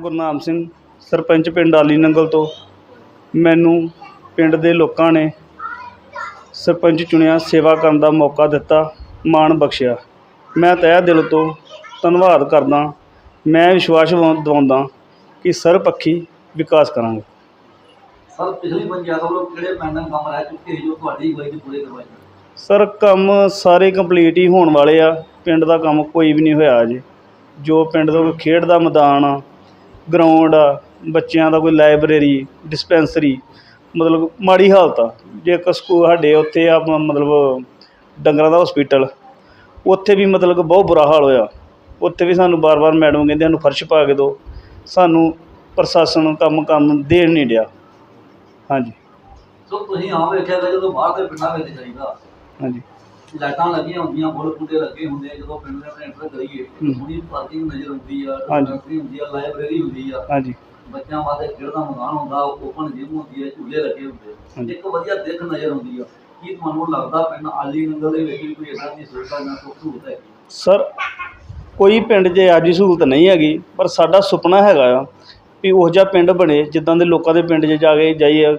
ਗੁਰਨਾਮ ਸਿੰਘ ਸਰਪੰਚ ਪਿੰਡ ਆਲੀ ਨੰਗਲ ਤੋਂ ਮੈਨੂੰ ਪਿੰਡ ਦੇ ਲੋਕਾਂ ਨੇ ਸਰਪੰਚ ਚੁਣਿਆ ਸੇਵਾ ਕਰਨ ਦਾ ਮੌਕਾ ਦਿੱਤਾ ਮਾਣ ਬਖਸ਼ਿਆ। ਮੈਂ ਤਹਿ ਦਿਲ ਤੋਂ ਧੰਨਵਾਦ ਕਰਦਾ ਮੈਂ ਵਿਸ਼ਵਾਸ ਦਿਵਾ- ਦਿਵਾਉਂਦਾ ਕਿ ਸਰਬਪੱਖੀ ਵਿਕਾਸ ਕਰਾਂਗੇ। ਸਰ ਪਿਛਲੀ ਪੰਚਾਇਤ ਵੱਲੋਂ ਕਿਹੜੇ ਪੈਂਡਿੰਗ ਕੰਮ ਰਹਿ ਚੁੱਕੇ ਜੋ ਤੁਹਾਡੀ ਅਗਵਾਈ 'ਚ ਪੂਰੇ ਕਰਵਾਏ? ਸਰ ਕੰਮ ਸਾਰੇ ਕੰਪਲੀਟ ਹੀ ਹੋਣ ਵਾਲੇ ਆ। ਪਿੰਡ ਦਾ ਕੰਮ ਕੋਈ ਵੀ ਨਹੀਂ ਹੋਇਆ ਅਜੇ। ਜੋ ਪਿੰਡ ਦਾ ਖੇਡ ਦਾ ਮੈਦਾਨ ਆ ਗਰਾਊਂਡ ਆ ਬੱਚਿਆਂ ਦਾ ਕੋਈ ਲਾਇਬ੍ਰੇਰੀ ਡਿਸਪੈਂਸਰੀ ਮਤਲਬ ਮਾੜੀ ਹਾਲਤ ਆ। ਜੇ ਇੱਕ ਸਕੂਲ ਸਾਡੇ ਉੱਥੇ ਆ ਮ- ਮਤਲਬ ਡੰਗਰਾਂ ਦਾ ਹਸਪੀਟਲ ਉੱਥੇ ਵੀ ਮਤਲਬ ਬਹੁਤ ਬੁਰਾ ਹਾਲ ਹੋਇਆ। ਉੱਥੇ ਵੀ ਸਾਨੂੰ ਬਾਰ-ਬਾਰ ਮੈਡਮ ਕਹਿੰਦੇ ਸਾਨੂੰ ਫਰਸ਼ ਪਾ ਕੇ ਦਿਓ। ਸਾਨੂੰ ਪ੍ਰਸ਼ਾਸਨ ਕੰਮ ਕੰਮ ਦੇਣ ਨਹੀਂ ਡਿਆ। ਹਾਂਜੀ। ਸੋ ਤੁਸੀਂ ਆਮ ਵੇਖਿਆ ਜਦੋਂ ਬਾਹਰ ਦੇ ਪਿੰਡਾਂ ਵਿੱਚ ਜਾਈਦਾ ਹਾਂਜੀ। ਲਾਈਟਾਂ ਲੱਗੀਆਂ ਹੁੰਦੀਆਂ ਫੁੱਲ ਬੂਟੇ ਲੱਗੇ ਹੁੰਦੇ ਆ ਜਦੋਂ ਪਿੰਡ ਦੇ ਆਪਣੇ ਐਂਟਰ ਕਰੀਏ ਹੂੰ। ਪਾਰਕਿੰਗ ਨਜ਼ਰ ਆਉਂਦੀ ਆ ਹਾਂਜੀ। ਹੁੰਦੀ ਆ ਲਾਇਬ੍ਰੇਰੀ ਹੁੰਦੀ ਆ। ਹਾਂਜੀ। ਬੱਚਿਆਂ ਵਾਸਤੇ ਖੇਡ ਦਾ ਮੈਦਾਨ ਹੁੰਦਾ ਓਪਨ ਜਿਮ ਹੁੰਦੀ ਹੈ ਝੂਲੇ ਲੱਗੇ ਹੁੰਦੇ ਆ। ਇੱਕ ਵਧੀਆ ਦਿੱਖ ਨਜ਼ਰ ਆਉਂਦੀ ਆ। ਕੀ ਤੁਹਾਨੂੰ ਲੱਗਦਾ ਪਿੰਡ ਆਲੀ ਨੰਗਲ ਦੇ ਵਿੱਚ ਵੀ ਕੋਈ ਇਦਾਂ ਦੀ ਸੁਵਿਧਾ ਜਾਂ ਕੋਈ ਸਹੂਲਤ ਹੈ ਸਰ ਕੋਈ ਪਿੰਡ 'ਚ ਅੱਜ ਦੀ ਸਹੂਲਤ ਨਹੀਂ ਹੈਗੀ ਪਰ ਸਾਡਾ ਸੁਪਨਾ ਹੈਗਾ ਆ ਵੀ ਉਹੋ ਜਿਹਾ ਪਿੰਡ ਬਣੇ ਜਿੱਦਾਂ ਦੇ ਲੋਕਾਂ ਦੇ ਪਿੰਡ 'ਚ ਜਾ ਕੇ ਜਾਈਏ।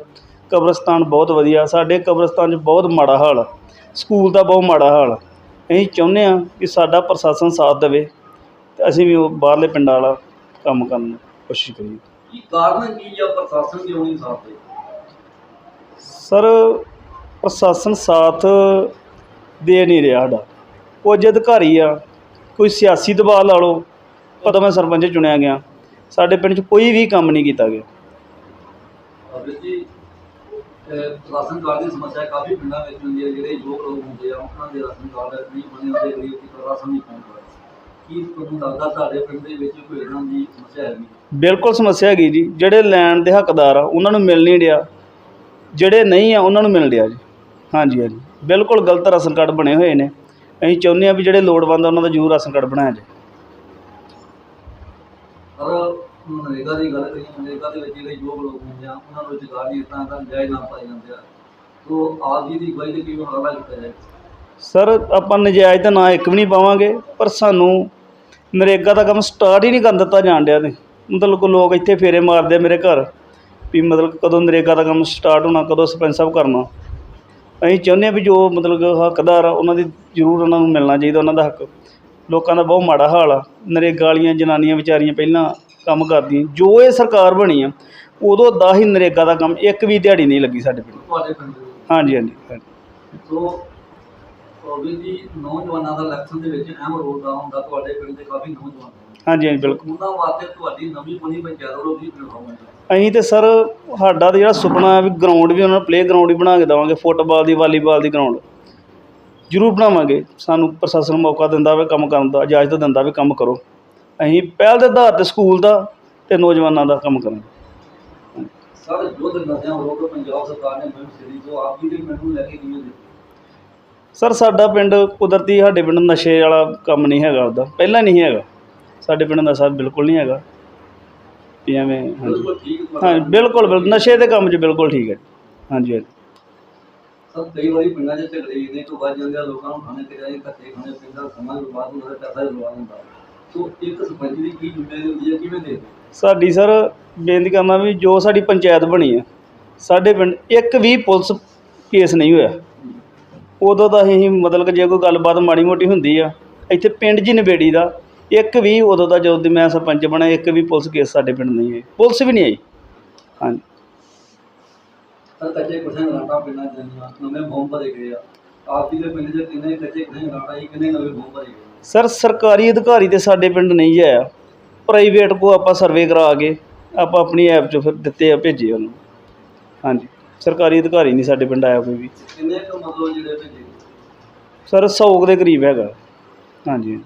ਕਬਰਸਤਾਨ ਬਹੁਤ ਵਧੀਆ ਸਾਡੇ ਕਬਰਸਤਾਨ 'ਚ ਬਹੁਤ ਮਾੜਾ ਹਾਲ ਆ। ਸਕੂਲ ਦਾ ਬਹੁਤ ਮਾੜਾ ਹਾਲ ਆ। ਅਸੀਂ ਚਾਹੁੰਦੇ ਆ ਕਿ ਸਾਡਾ ਪ੍ਰਸ਼ਾਸਨ ਸਾਥ ਦੇਵੇ ਤੇ ਅਸੀਂ ਵੀ ਉਹ ਬਾਹਰਲੇ ਪਿੰਡਾਂ ਵਾਲਾ ਕੰਮ ਕਰਨ ਦੀ ਕੋਸ਼ਿਸ਼ ਕਰੀਏ। ਕੀ ਕਾਰਨ ਕੀ ਆ ਪ੍ਰਸ਼ਾਸਨ ਕਿਉਂ ਨਹੀਂ ਸਾਥ ਦੇ? ਸਰ ਪ੍ਰਸ਼ਾਸਨ ਸਾਥ ਦੇ ਨਹੀਂ ਰਿਹਾ ਸਾਡਾ। ਕੁਝ ਅਧਿਕਾਰੀ ਆ। ਕੋਈ ਸਿਆਸੀ ਦਬਾਅ ਲਾ ਲਓ ਪਤਾ ਮੈਂ ਸਰਪੰਚ ਚੁਣਿਆ ਗਿਆ। ਸਾਡੇ ਪਿੰਡ 'ਚ ਕੋਈ ਵੀ ਕੰਮ ਨਹੀਂ ਕੀਤਾ ਗਿਆ। ਅਬੇ ਜੀ ਰਾਸ਼ਨ ਕਾਰਡ ਦੀ ਸਮੱਸਿਆ ਕਾਫੀ ਪਿੰਡਾਂ ਵਿੱਚ ਹੁੰਦੀ ਹੈ ਜਿਹੜੇ ਯੋਗ ਲੋਕ ਹੁੰਦੇ ਆ ਉਹਨਾਂ ਦੇ ਰਾਸ਼ਨ ਕਾਰਡ ਨਹੀਂ ਬਣੇ ਹੁੰਦੇ ਗਰੀਬ ਦੀ ਰਾਸ਼ਨ ਨਹੀਂ ਪਹੁੰਚਦਾ ਕੀ ਤੁਹਾਨੂੰ ਲੱਗਦਾ ਤੁਹਾਡੇ ਪਿੰਡ ਦੇ ਵਿੱਚ ਕੋਈ ਇਦਾਂ ਦੀ ਸਮੱਸਿਆ ਹੈਗੀ? ਬਿਲਕੁਲ ਸਮੱਸਿਆ ਹੈਗੀ ਜੀ। ਜਿਹੜੇ ਲੈਣ ਦੇ ਹੱਕਦਾਰ ਆ ਉਹਨਾਂ ਨੂੰ ਮਿਲ ਨਹੀਂ ਰਿਹਾ। ਜਿਹੜੇ ਨਹੀਂ ਆ ਉਹਨਾਂ ਨੂੰ ਮਿਲ ਰਿਹਾ ਜੀ। ਹਾਂਜੀ ਹਾਂਜੀ। ਬਿਲਕੁਲ ਗਲਤ ਰਾਸ਼ਨ ਕਾਰਡ ਬਣੇ ਹੋਏ ਨੇ। ਅਸੀਂ ਚਾਹੁੰਦੇ ਆ ਵੀ ਜਿਹੜੇ ਲੋੜਵੰਦ ਆ ਉਹਨਾਂ ਦਾ ਜ਼ਰੂਰ ਰਾਸ਼ਨ ਕਾਰਡ ਬਣਾਇਆ ਜਾਏ। ਪਰ ਮਨਰੇਗਾ ਦੀ ਗੱਲ ਕਰੀਏ ਮਨਰੇਗਾ ਦੇ ਵਿੱਚ ਜਿਹੜੇ ਯੋਗ ਲੋਕ ਹੁੰਦੇ ਆ, ਉਹਨਾਂ ਨੂੰ ਰੁਜ਼ਗਾਰ ਨਹੀਂ ਇਤਾਂ ਦਾ ਜਾਇਜ਼ ਨਾ ਪਾਏ ਜਾਂਦੇ ਆ। ਸੋ ਆਪ ਜੀ ਦੀ ਅਗਵਾਈ ਦੇ ਕਿਵੇਂ ਹਵਾਲਾ ਕੀਤਾ ਜਾਏ? ਸਰ, ਆਪਾਂ ਨਜਾਇਜ਼ ਦਾ ਨਾਂ ਇੱਕ ਵੀ ਨਹੀਂ ਪਾਵਾਂਗੇ, ਪਰ ਸਾਨੂੰ ਨਰੇਗਾ ਦਾ ਕੰਮ ਸਟਾਰਟ ਹੀ ਨਹੀਂ ਕਰਨ ਦਿੱਤਾ ਜਾਣ ਡਿਆ ਤੇ। ਮਤਲਬ ਲੋਕ ਇੱਥੇ ਫੇਰੇ ਮਾਰਦੇ ਆ ਮੇਰੇ ਘਰ, ਵੀ ਮਤਲਬ ਕਦੋਂ ਨਰੇਗਾ ਦਾ ਕੰਮ ਸਟਾਰਟ ਹੋਣਾ, ਕਦੋਂ ਸਰਪੰਚ ਸਾਹਿਬ ਕਰਨਾ। ਅਸੀਂ ਚਾਹੁੰਦੇ ਹਾਂ ਵੀ ਜੋ ਮਤਲਬ ਹੱਕਦਾਰ ਆ, ਉਹਨਾਂ ਦੀ ਜ਼ਰੂਰ ਉਹਨਾਂ ਨੂੰ ਮਿਲਣਾ ਚਾਹੀਦਾ, ਉਹਨਾਂ ਦਾ ਹੱਕ। ਲੋਕਾਂ ਦਾ ਬਹੁਤ ਮਾੜਾ ਹਾਲ ਆ। ਨਰੇਗਾ ਵਾਲੀਆਂ ਜਨਾਨੀਆਂ ਵਿਚਾਰੀਆਂ ਪਹਿਲਾਂ ਕੰਮ ਕਰਦੀਆਂ ਜੋ ਇਹ ਸਰਕਾਰ ਬਣੀ ਆ ਉਦੋਂ ਦਾ ਹੀ ਨਰੇਗਾ ਦਾ ਕੰਮ ਇੱਕ ਵੀ ਦਿਹਾੜੀ ਨਹੀਂ ਲੱਗੀ ਸਾਡੇ ਪਿੰਡ। ਤੁਹਾਡੇ ਪਿੰਡ ਦੇ ਵਿੱਚ? ਹਾਂਜੀ ਹਾਂਜੀ ਹਾਂਜੀ। ਸੋ ਵੀ ਜੀ ਨੌਜਵਾਨਾਂ ਦਾ ਇਲੈਕਸ਼ਨ ਦੇ ਵਿੱਚ ਅਹਿਮ ਰੋਲ ਦਾ ਹੁੰਦਾ ਤੁਹਾਡੇ ਪਿੰਡ ਦੇ ਕਾਫੀ ਨੌਜਵਾਨ। ਨੇ ਹਾਂਜੀ ਹਾਂਜੀ ਬਿਲਕੁਲ। ਉਹਨਾਂ ਵਾਸਤੇ ਤੁਹਾਡੀ ਨਵੀਂ ਬਣੀ ਪੰਚਾਇਤ ਵੱਲੋਂ ਵੀ ਬਣਾਉਣਾ ਅਸੀਂ ਤੇ ਸਰ ਸਾਡਾ ਤਾਂ ਜਿਹੜਾ ਸੁਪਨਾ ਹੈ ਵੀ ਗਰਾਊਂਡ ਵੀ ਉਹਨਾਂ ਨੂੰ ਪਲੇ ਗਰਾਊਂਡ ਵੀ ਬਣਾ ਕੇ ਦੇਵਾਂਗੇ ਫੁੱਟਬਾਲ ਦੀ ਵਾਲੀਬਾਲ ਦੀ ਗਰਾਊਂਡ ਜ਼ਰੂਰ ਬਣਾਵਾਂਗੇ। ਸਾਨੂੰ ਪ੍ਰਸ਼ਾਸਨ ਮੌਕਾ ਦਿੰਦਾ ਵੀ ਕੰਮ ਕਰਨ ਦਾ ਇਜਾਜ਼ਤ ਦਿੰਦਾ ਵੀ ਕੰਮ ਕਰੋ। ਅਸੀਂ ਪਹਿਲ ਦੇ ਆਧਾਰ ਤੇ ਸਕੂਲ ਦਾ ਤੇ ਨੌਜਵਾਨਾਂ ਦਾ ਕੰਮ ਕਰਾਂਗੇ। ਸਰ ਜੋ ਨਸ਼ਿਆਂ ਵਿਰੁੱਧ ਪੰਜਾਬ ਸਰਕਾਰ ਨੇ ਮੁਹਿੰਮ ਛੇੜੀ ਜੋ ਆਪ ਜੀ ਦੇ ਪਿੰਡ ਨੂੰ ਲੈ ਕੇ ਕਿਵੇਂ ਦੇਖਦੇ ਸਰ ਸਾਡਾ ਪਿੰਡ ਕੁਦਰਤੀ ਸਾਡੇ ਪਿੰਡ ਨਸ਼ੇ ਵਾਲਾ ਕੰਮ ਨਹੀਂ ਹੈਗਾ ਉਹਦਾ। ਪਹਿਲਾਂ ਨਹੀਂ ਹੈਗਾ। ਸਾਡੇ ਪਿੰਡ ਦਾ ਸਰ ਬਿਲਕੁਲ ਨਹੀਂ ਹੈਗਾ। ਵੀ ਐਵੇਂ ਹਾਂਜੀ। ਬਿਲਕੁਲ ਠੀਕ ਤੁਹਾਡਾ। ਹਾਂ ਬਿਲਕੁਲ ਬਿਲਕੁਲ। ਨਸ਼ੇ ਦੇ ਕੰਮ 'ਚ ਬਿਲਕੁਲ ਠੀਕ ਹੈ। ਹਾਂਜੀ ਹਾਂਜੀ। ਸਰ ਕਈ ਵਾਰੀ ਪਿੰਡਾਂ 'ਚ ਝਗੜੇ ਇਹਨੇ ਤੋਂ ਵੱਜ ਜਾਂਦੇ ਆ ਲੋਕਾਂ ਨੂੰ ਖਾਣੇ ਤੇ ਜਾਏ ਧੱਕੇ ਖਾਣੇ ਪੈਂਦਾ ਸਮਾਂ ਬਰਬਾਦ ਹੁੰਦਾ ਪੈਸਾ ਵੀ ਬਰਬਾਦ ਹੁੰਦਾ। ਸੋ ਇੱਕ ਸਰਪੰਚ ਦੀ ਕੀ ਜ਼ਿੰਮੇਵਾਰੀ ਹੁੰਦੀ ਹੈ? ਕਿਵੇਂ ਦੇਖਦੇ ਸਾਡੀ ਸਰ ਬੇਨਤੀ ਕਰਨਾ ਵੀ ਜੋ ਸਾਡੀ ਪੰਚਾਇਤ ਬਣੀ ਹੈ ਸਾਡੇ ਪਿੰਡ ਇੱਕ ਵੀ ਪੁਲਿਸ ਕੇਸ ਨਹੀਂ ਹੋਇਆ। ਉਦੋਂ ਤਾਂ ਅਸੀਂ ਮਤਲਬ ਕਿ ਜੇ ਕੋਈ ਗੱਲਬਾਤ ਮਾੜੀ ਮੋਟੀ ਹੁੰਦੀ ਆ ਇੱਥੇ ਪਿੰਡ ਹੀ ਨਿਬੇੜੀ ਦਾ ਇੱਕ ਵੀ ਉਦੋਂ ਦਾ ਜਦੋਂ ਦੀ ਮੈਂ ਸਰਪੰਚ ਬਣਿਆ ਇੱਕ ਵੀ ਪੁਲਿਸ ਕੇਸ ਸਾਡੇ ਪਿੰਡ ਨਹੀਂ ਆਈ ਪੁਲਿਸ ਵੀ ਨਹੀਂ ਆਈ। ਹਾਂਜੀ। ਸਰ ਕੱਚੇ ਕੁਛਾਂ ਗਰਾਂਟਾਂ ਪਿੰਡਾਂ 'ਚ ਨਵੇਂ ਫੋਰਮ ਭਰੇ ਗਏ ਆ। ਆਪ ਜੀ ਦੇ ਪਿੰਡ 'ਚ ਕਿੰਨੇ ਕੱਚੇ ਕੁਛਾਂ ਗਰਾਂਟਾਂ ਜੀ ਕਿੰਨੇ ਨਵੇਂ ਫੋਰਮ ਭਰੇ ਗਏ ਸਰ ਸਰਕਾਰੀ ਅਧਿਕਾਰੀ ਤੇ ਸਾਡੇ ਪਿੰਡ ਨਹੀਂ ਆਇਆ। ਪ੍ਰਾਈਵੇਟ ਕੋ ਆਪਾਂ ਸਰਵੇ ਕਰਾ ਕੇ ਆਪਾਂ ਆਪਣੀ ਐਪ 'ਚ ਫਿਰ ਦਿੱਤੇ ਆ ਭੇਜੇ ਉਹਨੂੰ। ਹਾਂਜੀ ਸਰਕਾਰੀ ਅਧਿਕਾਰੀ ਨਹੀਂ ਸਾਡੇ ਪਿੰਡ ਆਇਆ ਕੋਈ ਵੀ। ਕਿੰਨੇ ਕੁ ਮਤਲਬ ਜਿਹੜੇ ਭੇਜੇ? ਸਰ 100 ਕੁ ਦੇ ਕਰੀਬ ਹੈਗਾ। ਹਾਂਜੀ।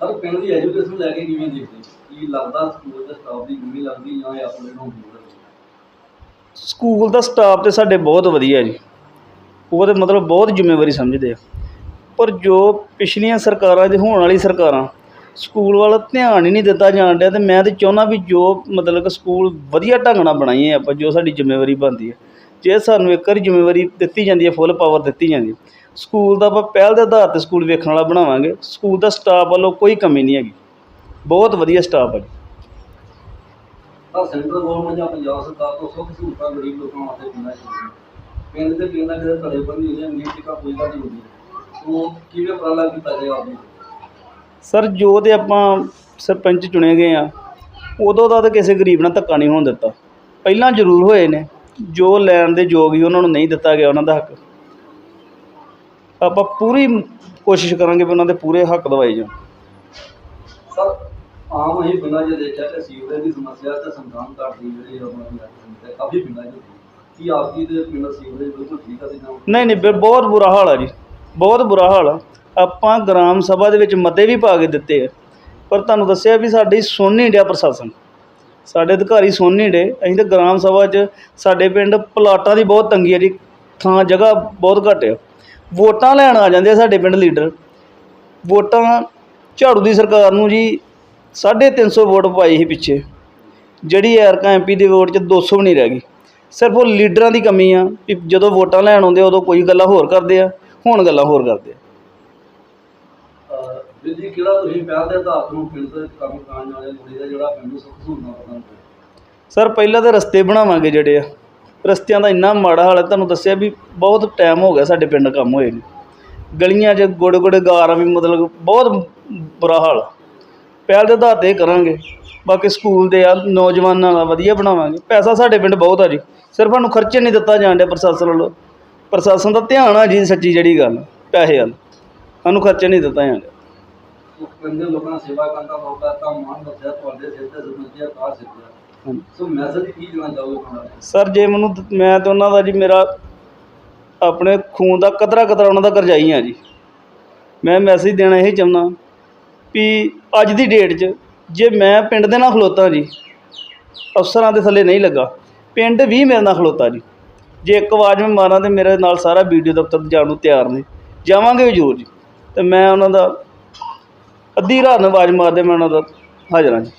ਸਰ ਪਿੰਡ ਦੀ ਐਜੂਕੇਸ਼ਨ ਲੈ ਕੇ ਕਿਵੇਂ ਦੇਖਦੇ? ਕੀ ਲੱਗਦਾ ਸਕੂਲ ਦੇ ਸਟਾਫ ਦੀ ਕਮੀ ਲੱਗਦੀ ਜਾਂ ਇਹ ਆਪਣੇ ਨੂੰ ਹੁੰਦੀ ਸਕੂਲ ਦਾ ਸਟਾਫ ਤੇ ਸਾਡੇ ਬਹੁਤ ਵਧੀਆ ਜੀ। ਉਹ ਤੇ ਮਤਲਬ ਬਹੁਤ ਜ਼ਿੰਮੇਵਾਰੀ ਸਮਝਦੇ ਆ। ਪਰ ਜੋ ਪਿਛਲੀਆਂ ਸਰਕਾਰਾਂ 'ਚ ਹੋਣ ਵਾਲੀ ਸਰਕਾਰਾਂ, ਸਕੂਲ ਵੱਲ ਧਿਆਨ ਹੀ ਨਹੀਂ ਦਿੱਤਾ ਜਾਣ ਡਿਆ ਤੇ ਮੈਂ ਤੇ ਚਾਹੁੰਦਾ ਵੀ ਜੋ ਮਤਲਬ ਕਿ ਸਕੂਲ ਵਧੀਆ ਢੰਗ ਨਾਲ ਬਣਾਈਏ ਆਪਾਂ, ਜੋ ਸਾਡੀ ਜ਼ਿੰਮੇਵਾਰੀ ਬਣਦੀ ਹੈ। ਜੇ ਸਾਨੂੰ ਇੱਕ ਵਾਰੀ ਜ਼ਿੰਮੇਵਾਰੀ ਦਿੱਤੀ ਜਾਂਦੀ ਹੈ ਫੁੱਲ ਪਾਵਰ ਦਿੱਤੀ ਜਾਂਦੀ ਹੈ, ਸਕੂਲ ਦਾ ਆਪਾਂ ਪਹਿਲ ਦੇ ਆਧਾਰ ਤੇ ਸਕੂਲ ਵੇਖਣ ਵਾਲਾ ਬਣਾਵਾਂਗੇ। ਸਕੂਲ ਦਾ ਸਟਾਫ ਵੱਲੋਂ ਕੋਈ ਕਮੀ ਨਹੀਂ ਹੈਗੀ। ਬਹੁਤ ਵਧੀਆ ਸਟਾਫ ਹੈ ਜੀ। ਤਾਂ ਸੈਂਟਰ ਗਵਰਨਮੈਂਟ ਜਾਂ ਪੰਜਾਬ ਸਰਕਾਰ ਤੋਂ ਸੁੱਖ ਸਹੂਲਤਾਂ ਗਰੀਬ ਲੋਕਾਂ ਵਾਸਤੇ ਪਿੰਡਾਂ ਚ ਪਿੰਡ ਦੇ ਪਿੰਡਾਂ ਕਿਤੇ ਧੜੇ ਬੰਦੀ ਹੁੰਦੀਆਂ ਮੀਟ ਟਿੱਕਾ ਕੋਈ ਗੱਲ ਨਹੀਂ ਹੁੰਦੀ। ਉਹ ਕਿਵੇਂ ਉਪਰਾਲਾ ਕੀਤਾ ਜਾਏਗਾ ਆਪਣੀ ਸਰ ਜੋ ਤੇ ਆਪਾਂ ਸਰਪੰਚ ਚੁਣੇ ਗਏ ਆ ਉਦੋਂ ਦਾ ਤਾਂ ਕਿਸੇ ਗਰੀਬ ਨਾਲ ਧੱਕਾ ਨਹੀਂ ਹੋਣ ਦਿੱਤਾ। ਪਹਿਲਾਂ ਜ਼ਰੂਰ ਹੋਏ ਨੇ ਜੋ ਲੈਣ ਦੇ ਯੋਗ ਹੀ ਉਹਨਾਂ ਨੂੰ ਨਹੀਂ ਦਿੱਤਾ ਗਿਆ ਉਹਨਾਂ ਦਾ ਹੱਕ। ਆਪਾਂ ਪੂਰੀ ਕੋਸ਼ਿਸ਼ ਕਰਾਂਗੇ ਵੀ ਉਹਨਾਂ ਦੇ ਪੂਰੇ ਹੱਕ ਦਵਾਏ ਜਾਣ। ਸਰ ਆਮ ਅਸੀਂ ਪਿੰਡਾਂ 'ਚ ਦੇਖਿਆ ਕਿ ਸੀਵਰੇਜ ਦੀ ਸਮੱਸਿਆ ਤੇ ਸੰਤਾਨ ਘਾਟ ਦੀ ਜਿਹੜੀ ਦੀ ਸਮੱਸਿਆ ਕਾਫੀ ਪਿੰਡਾਂ 'ਚ। ਹੁੰਦੀ ਹੈ। ਕੀ ਆਪ ਜੀ ਦੇ ਪਿੰਡ ਸੀਵਰੇਜ ਬਿਲਕੁਲ ਠੀਕ ਆ ਤੇ ਜਾਂ? ਨਹੀਂ ਨਹੀਂ ਬਿਲ- ਬਹੁਤ ਬੁਰਾ ਹਾਲ ਆ ਜੀ। ਬਹੁਤ ਬੁਰਾ ਹਾਲ ਆ। ਆਪਾਂ ਗ੍ਰਾਮ ਸਭਾ ਦੇ ਵਿੱਚ ਮਤੇ ਵੀ ਪਾ ਕੇ ਦਿੱਤੇ ਆ। ਪਰ ਤੁਹਾਨੂੰ ਦੱਸਿਆ ਵੀ ਸਾਡੀ ਸੁਣ ਨਹੀਂ ਡਿਆ ਪ੍ਰਸ਼ਾਸਨ। ਸਾਡੇ ਅਧਿਕਾਰੀ ਸੁਣ ਨਹੀਂ ਡੇ ਅਸੀਂ ਤਾਂ ਗ੍ਰਾਮ ਸਭਾ 'ਚ ਸਾਡੇ ਪਿੰਡ ਪਲਾਟਾਂ ਦੀ ਬਹੁਤ ਤੰਗੀ ਹੈ ਜੀ। ਥਾਂ, ਜਗ੍ਹਾ ਬਹੁਤ ਘੱਟ ਆ। ਵੋਟਾਂ ਲੈਣ ਆ ਜਾਂਦੇ ਆ ਸਾਡੇ ਪਿੰਡ ਲੀਡਰ। ਵੋਟਾਂ ਝਾੜੂ ਦੀ ਸਰਕਾਰ ਨੂੰ ਜੀ 350 ਵੋਟ ਪਾਈ ਸੀ ਪਿੱਛੇ। ਜਿਹੜੀ ਐਰਕਾ ਐਮਪੀ ਦੀ ਵੋਟ 'ਚ 200 ਵੀ ਨਹੀਂ ਰਹਿ ਗਈ। ਸਿਰਫ ਉਹ ਲੀਡਰਾਂ ਦੀ ਕਮੀ ਆ ਵੀ ਜਦੋਂ ਵੋਟਾਂ ਲੈਣ ਆਉਂਦੇ ਉਦੋਂ ਕੋਈ ਗੱਲਾਂ ਹੋਰ ਕਰਦੇ ਆ। ਹੁਣ ਗੱਲਾਂ ਹੋਰ ਕਰਦੇ ਆ। ਅਹ ਵੀਰ ਜੀ ਕਿਹੜਾ ਤੁਸੀਂ ਪਹਿਲ ਦੇ ਆਧਾਰ ਨੂੰ ਪਿੰਡ ਦੇ ਕੰਮ ਕਾਜ ਵਾਲੇ ਲੋੜੀ ਦਾ ਜਿਹੜਾ ਪਿੰਡ ਨੂੰ ਸੁੱਖ ਸਹੂਲਤਾਂ ਪ੍ਰਦਾਨ ਕਰੇ ਸਰ ਪਹਿਲਾਂ ਤਾਂ ਰਸਤੇ ਬਣਾਵਾਂਗੇ ਜਿਹੜੇ ਆ। ਰਸਤਿਆਂ ਦਾ ਇੰਨਾ ਮਾੜਾ ਹਾਲ ਹੈ ਤੁਹਾਨੂੰ ਦੱਸਿਆ ਵੀ ਬਹੁਤ ਟਾਈਮ ਹੋ ਗਿਆ ਸਾਡੇ ਪਿੰਡ ਕੰਮ ਹੋਏ ਨੇ। ਗਲੀਆਂ 'ਚ ਗੋੜੇ ਗੋੜੇ ਗਾਰਾਂ ਵੀ ਮਤਲਬ ਬਹੁਤ ਬੁਰਾ ਹਾਲ। ਪਹਿਲ ਦੇ ਆਧਾਰ ਤੇ ਕਰਾਂਗੇ। ਬਾਕੀ ਸਕੂਲ ਦੇ ਆ ਨੌਜਵਾਨਾਂ ਦਾ ਵਧੀਆ ਬਣਾਵਾਂਗੇ। ਪੈਸਾ ਸਾਡੇ ਪਿੰਡ ਬਹੁਤ ਆ ਜੀ। ਸਿਰਫ ਸਾਨੂੰ ਖਰਚੇ ਨਹੀਂ ਦਿੱਤਾ ਜਾਣ ਡਿਆ ਪ੍ਰਸ਼ਾਸਨ ਵੱਲੋਂ। ਪ੍ਰਸ਼ਾਸਨ ਦਾ ਧਿਆਨ ਆ ਜੀ ਸੱਚੀ ਜਿਹੜੀ ਗੱਲ ਪੈਸੇ ਵੱਲ। ਸਾਨੂੰ ਖਰਚੇ ਨਹੀਂ ਦਿੱਤਾ ਜਾਣ ਡਿਆ ਉਹ ਪਿੰਡ ਦੇ ਲੋਕਾਂ ਦੀ ਸੇਵਾ ਕਰਨ ਦਾ ਮੌਕਾ ਤਾਂ ਮਾਣ ਦੱਸਿਆ ਤੁਹਾਡੇ ਸਿਰ ਤੇ ਕਾਰ ਸਿੱਖਿਆ। ਹਾਂਜੀ। ਸੋ ਮੈਸੇਜ ਕੀ ਦੇਣਾ ਚਾਹੋਗੇ ਉਹਨਾਂ ਨੂੰ? ਸਰ ਜੇ ਮੈਨੂੰ ਮੈਂ ਤੇ ਉਹਨਾਂ ਦਾ ਜੀ ਮੇਰਾ ਆਪਣੇ ਖੂਨ ਦਾ ਕਤਰਾ ਕਤਰਾ ਉਹਨਾਂ ਦਾ ਕਰਜਾਈ ਆ ਜੀ। ਮੈਂ ਮੈਸੇਜ ਦੇਣਾ ਇਹ ਚਾਹੁੰਦਾ ਵੀ ਅੱਜ ਦੀ ਡੇਟ 'ਚ ਜੇ ਮੈਂ ਪਿੰਡ ਦੇ ਨਾਲ ਖਲੋਤਾ ਜੀ ਅਫਸਰਾਂ ਦੇ ਥੱਲੇ ਨਹੀਂ ਲੱਗਾ ਪਿੰਡ ਵੀ ਮੇਰੇ ਨਾਲ ਖਲੋਤਾ ਜੀ। ਜੇ ਇੱਕ ਆਵਾਜ਼ ਮੈਂ ਮਾਰਾਂ ਤਾਂ ਮੇਰੇ ਨਾਲ ਸਾਰਾ ਵੀਡੀਓ ਦਫ਼ਤਰ ਜਾਣ ਨੂੰ ਤਿਆਰ ਨੇ। ਜਾਵਾਂਗੇ ਵੀ ਜ਼ਰੂਰ ਜੀ। ਤੇ ਮੈਂ ਉਹਨਾਂ ਦਾ ਅੱਧੀ ਰਾਤ ਨੂੰ ਆਵਾਜ਼ ਮਾਰਦੇ ਮੈਂ ਉਹਨਾਂ ਦਾ ਹਾਜ਼ਰ ਹਾਂ ਜੀ।